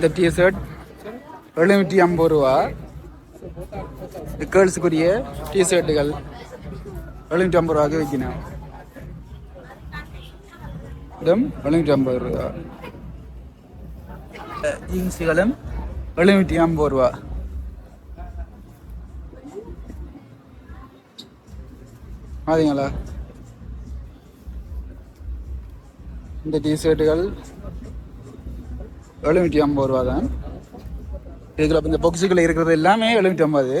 இந்த டிஷர்ட் எழுநூற்றி ஐம்பது ரூபா. கேர்ள்ஸுக்குரிய டிஷர்ட்டுகள் எழுநூற்றி ஐம்பது ரூபாய்க்கு விற்கணும் இதும் எழுநூற்றி ஐம்பது ரூபா. ஜீன்ஸுகளும் எழுநூற்றி ஐம்பது ரூபா. பாத்தீங்களா? இந்த டிஷர்ட்டுகள் எழுநூற்றி ஐம்பது ரூபா தான். இதில் இந்த பாக்ஸுக்குள்ள இருக்கிறது எல்லாமே எழுநூற்றி ஐம்பது.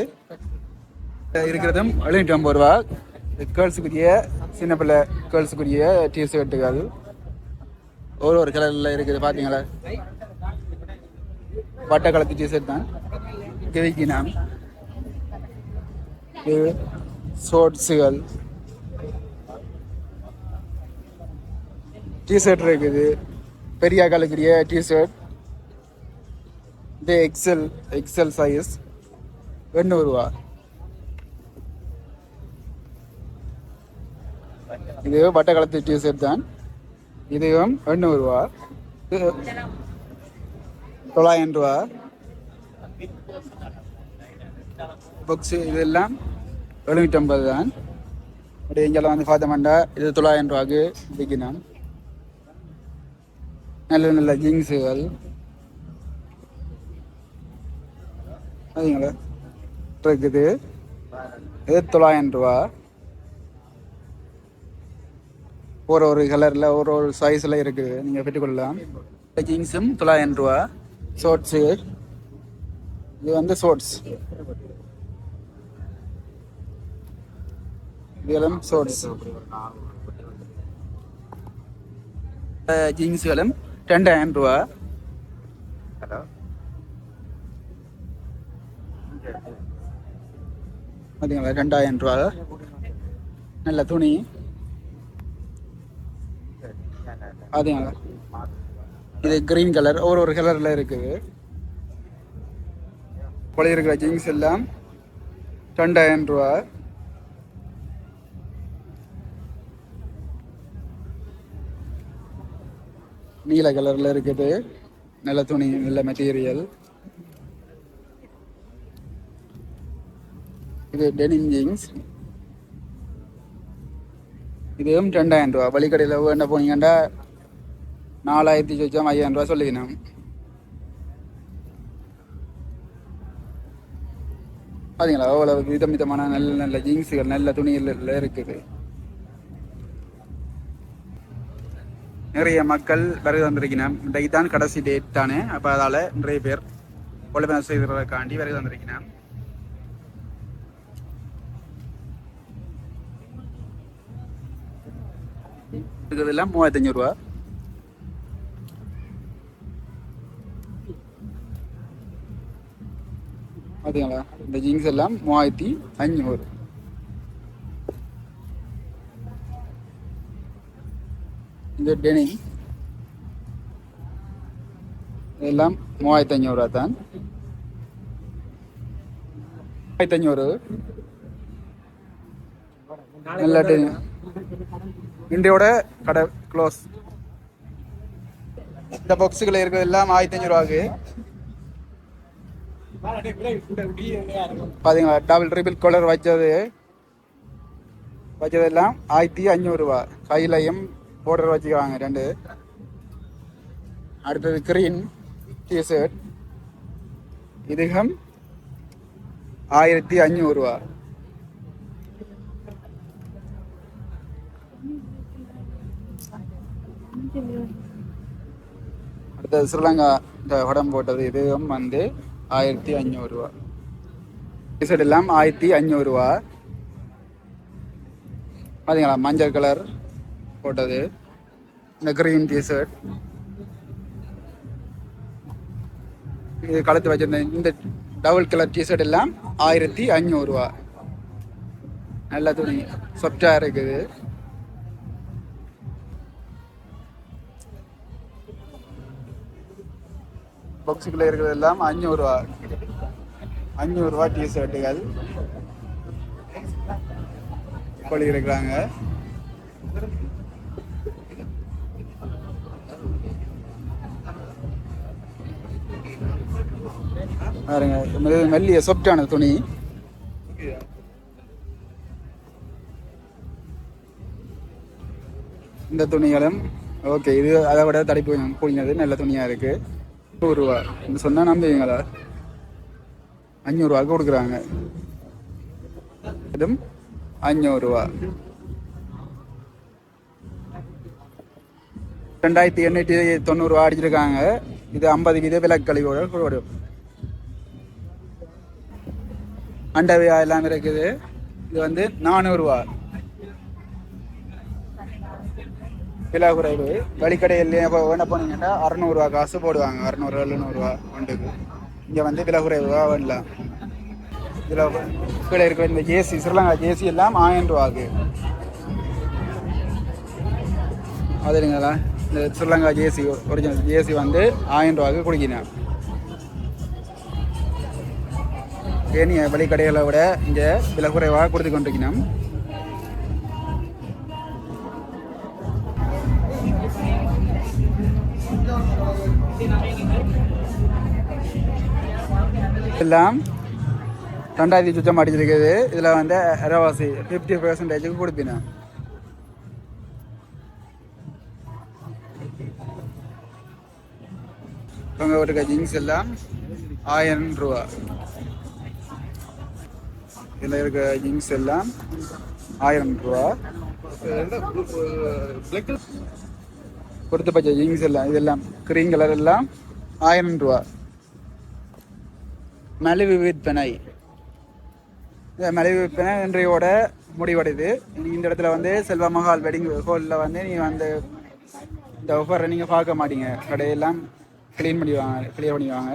இருக்கிறதும் எழுநூற்றி ஐம்பது ரூபா. கேர்ள்ஸுக்குரிய சின்ன பிள்ளை கேர்ள்ஸுக்குரிய டிஷர்ட்டுகள் ஒரு ஒரு கலரில் இருக்குது பார்த்தீங்களா வட்ட கலத்து டிஷர்ட் தான். கிவிக்கினாம் இது ஷோர்ட்ஸுகள் டிஷர்ட் இருக்குது. பெரிய ஆக்களுக்குரிய டிஷர்ட் இது எக்ஸல் எக்ஸல் சைஸ் எண்ணூறுரூவா இது வட்டக்கலத்து டிஷர்ட் தான். இதுவும் எண்ணூறுரூவா தொள்ளாயிரம் ரூபா. புக்ஸு இதெல்லாம் எழுநூற்றம்பது தான். அப்படி இங்கெல்லாம் வந்து பார்த்தோம்னா இது தொள்ளாயிரம் ரூபாய்க்கு விற்கணும் நல்ல நல்ல ஜீன்ஸுகள். இருக்குது. இது தொள்ளாயிரம் ரூபா ஒரு ஒரு கலரில் ஒரு ஒரு சைஸில் இருக்குது. நீங்கள் பெற்றுக்கொள்ளலாம் ஜீன்ஸும் தொள்ளாயிரம் ரூபா ஷோர்ட்ஸு இது வந்து ஷோர்ட்ஸ் இதெல்லாம் ஷோர்ட்ஸ் ஜீன்ஸுகளும் ரெண்டாயிரம் ரூபா பார்த்தீங்களா ரெண்டாயிரம் ரூபா நல்ல துணி. பார்த்தீங்களா இது கிரீன் கலர் ஒரு ஒரு கலரில் இருக்குது. பழைய இருக்கிற ஜீன்ஸ் எல்லாம் ரெண்டாயிரம் ரூபா நீல கலரில் இருக்குது. நல்ல துணி நல்ல மெட்டீரியல் இது டெனிம் ஜீன்ஸ் இதுவும் ரெண்டாயிரம் ரூபா. வழிக்கடையில் வேண்ட போனீங்கன்னா நாலாயிரத்தி சொச்சம் ஐயாயிரம் ரூபா சொல்லிக்கணும். பார்த்தீங்களா அவ்வளவு விதம் விதமான நல்ல நல்ல ஜீன்ஸுகள் நல்ல துணிகள் இருக்குது. நிறைய மக்கள் வருகை வந்திருக்கணும் இன்றைக்கு தான் கடைசி டேட் தானே. அப்போ அதால் நிறைய பேர் கொள்ளைப்பணம் செய்வதற்காண்டி வருகை வந்திருக்கணும் இருக்கிறதெல்லாம் மூவாயிரத்தி ரூபா பார்த்தீங்களா இந்த ஜீன்ஸ் எல்லாம் மூவாயிரத்தி அஞ்சூறு இந்த டெனிங் இதெல்லாம் மூவாயிரத்தி அஞ்சூறுவா தான் மூவாயிரத்தி அஞ்சூறு நல்ல டெனிங் இன்றையோட கடை க்ளோஸ் இந்த பாக்ஸுக்குள்ள இருக்கிறது எல்லாம் ஆயிரத்தி அஞ்சூறுவாக்கு பாத்தீங்களா? டபுள் ட்ரிபிள் கலர் வச்சது. வச்சதெல்லாம் ஆயிரத்தி அஞ்சூறுரூவா கையிலையும் போர்டர் வச்சுக்குவாங்க ரெண்டு. அடுத்தது கிரீன் டிஷர்ட் இதுகம் ஆயிரத்தி அஞ்சூறுரூவா அடுத்தது ஸ்ரீலங்கா இந்த படம் போட்டது இதுவும் வந்து ஆயிரத்தி அஞ்சூறுரூவா டிஷர்ட் எல்லாம் ஆயிரத்தி அஞ்சூறுரூவா பார்த்தீங்களா மஞ்சள் கலர் போட்டது. இந்த கிரீன் டிஷர்ட் இது கழுத்து வச்சிருந்த இந்த டபுள் கலர் டிஷர்ட் எல்லாம் ஆயிரத்தி அஞ்சூறுரூவா நல்ல துணி. சொப்டாக இருக்குது. பாக்ஸுக்குள்ளே இருக்கிறது எல்லாம் அஞ்சூறுரூவா அஞ்சூறுரூவா டிஷர்ட்டுகள் கொழி இருக்கிறாங்க. பாருங்க மெல்லிய சொப்டான துணி. இந்த துணிகளும் ஓகே இது அதை விட தடிப்பு கொஞ்சம் கூடினது நல்ல துணியாக இருக்கு. நூறுரூவா. இந்த சொன்னால் நம்புவீங்களா? அஞ்சூறுரூவாக்கு கொடுக்குறாங்க. இதுவும் அஞ்சூறுரூவா ரெண்டாயிரத்தி எண்ணூற்றி தொண்ணூறுரூவா அடிச்சிருக்காங்க. இது ஐம்பது வீத விலக்கழிவோட வரும் அண்டவியா எல்லாம் இருக்குது. இது வந்து நானூறுரூவா. விலை குறைவு வழிக்கடையில் இப்போ என்ன போனீங்கன்னா அறநூறுவா காசு போடுவாங்க. அறநூறு எழுநூறுவா ஒன்றுக்கு இங்கே வந்து விலை குறைவாக வேண்டலாம் இதில் கீழே இருக்கிற இந்த ஜேசி ஸ்ரீலங்கா ஜேசி எல்லாம் ஆயிரம் ரூபாக்கு இல்லைங்களா? இந்த ஸ்ரீலங்கா ஜேசி ஒரிஜினல் ஜேசி வந்து ஆயிரம் ரூபாய்க்கு குடிக்கணும் ஏனிய வழிக்கடைகளை விட இங்கே விலை குறைவாக கொடுத்து கொண்டிருக்கணும்? எல்லாம் ரெண்டாயிரத்தி சுத்தம் அடிச்சிருக்குது. இதில் வந்து அரைவாசி ஃபிஃப்டி பர்சன்டேஜுக்கு கொடுப்பினா இவங்க இருக்க ஜீன்ஸ் எல்லாம் ஆயிரம் ரூபா. இதில் இருக்க ஜீன்ஸ் எல்லாம் ஆயிரம் ரூபா. கொடுத்த பச்சை ஜீன்ஸ் எல்லாம் இதெல்லாம் க்ரீன் கலர் எல்லாம் ஆயிரம் ரூபா. மலிவு விற்பனை. இந்த மலிவு விற்பனை இன்றையோட முடிவடையுது. நீங்கள் இந்த இடத்துல வந்து செல்வ மஹால் வெட்டிங் ஹாலில் வந்து நீங்கள் வந்து இந்த ஆஃபரை நீங்கள் பார்க்க மாட்டீங்க. கடையெல்லாம் க்ளீன் பண்ணிடுவாங்க க்ளியர் பண்ணிடுவாங்க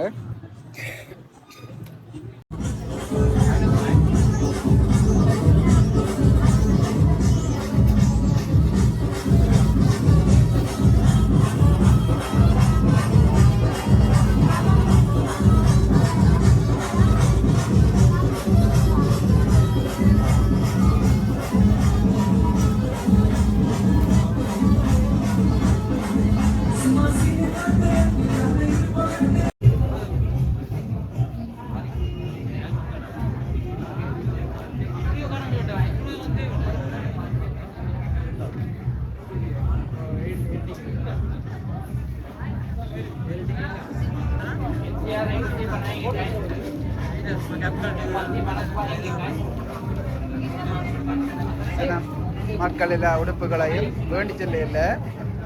மக்கள் எல்லா உடுப்புகளையும் வேண்டி செல்ல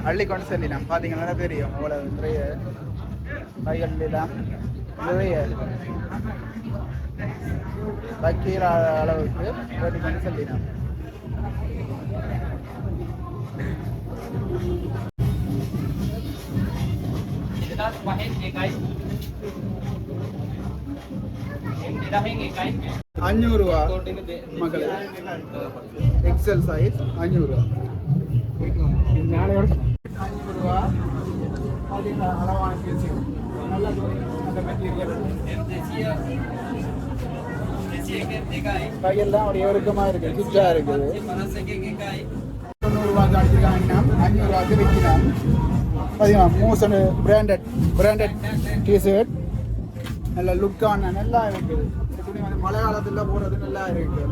அள்ளி கொண்டு செல்லினோம். பார்த்தீங்கன்னா தெரியும். அவ்வளவு நிறைய கைகள் நிறைய வைக்கிற அளவுக்கு வேண்டி கொண்டு செல்லினோம். அஞ்சூறு அஞ்சூறுவா மக்களே எக்ஸல் சைஸ் அஞ்சூறுவா அஞ்சூறுவா அஞ்சூறு அளவான நல்ல மெட்டீரியல் கையெல்லாம் அப்படியே இருக்குது தொண்ணூறுரூவாக்கு அடிச்சிருக்காங்கன்னா அஞ்சூறுரூவாக்கு விற்கலாம் பார்த்தீங்களா மூசன் பிராண்டட் பிராண்டட் டிஷர்ட் நல்ல லுக்கான நல்லா இருக்குது இந்த துணி வந்து மழை காலத்துல போடுறது நல்லா இருக்கு.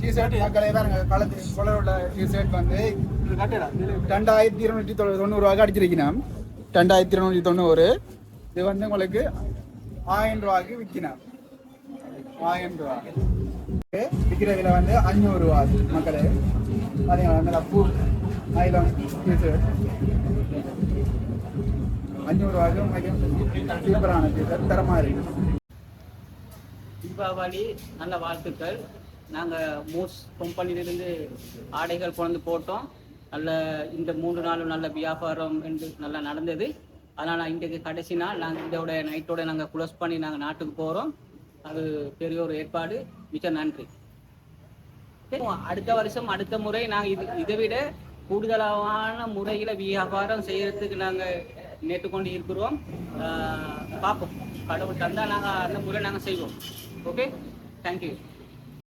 டிஷர்ட் கலை பாருங்க காலத்து கலர் உள்ள டிஷர்ட் வந்து ரெண்டாயிரத்தி இருநூற்றி தொண்ணூறு ரூபாய்க்கு ரெண்டாயிரத்தி இருநூற்றி தொண்ணூறு. இது வந்து உங்களுக்கு ஆயிரம் ரூபாய்க்கு விற்கணும் ஆயிரம் ரூபாய். விற்கிற விலை வந்து அஞ்சூறு ரூபா மக்களே. பாத்தீங்களா? நல்லா பூ ஆயிரம் டிஷர்ட் அஞ்சூறு வாக்கம் உங்களுக்கு சூப்பரான தரமாக இருக்கு. தீபாவளி நல்ல வாழ்த்துக்கள். நாங்கள் மூஸ் கம்பெனியிலிருந்து ஆடைகள் கொண்டு போட்டோம். நல்ல இந்த மூன்று நாளும் நல்ல வியாபாரம் என்று நல்லா நடந்தது. அதனால் இன்றைக்கு கடைசி நாள். நாங்கள் இதோட நைட்டோட நாங்கள் குளோஸ் பண்ணி நாங்கள் நாட்டுக்கு போகிறோம் அது பெரிய ஒரு ஏற்பாடு. மிக நன்றி. அடுத்த வருஷம் அடுத்த முறை நாங்கள் இது இதை விட கூடுதலான முறையில் வியாபாரம் செய்யறதுக்கு நாங்கள் நேற்றுக்கொண்டு இருக்கிறோம். பார்ப்போம். கடவுள் தந்தால் நாங்கள் அந்த முறை நாங்கள் செய்வோம் ஓகே தேங்க்யூ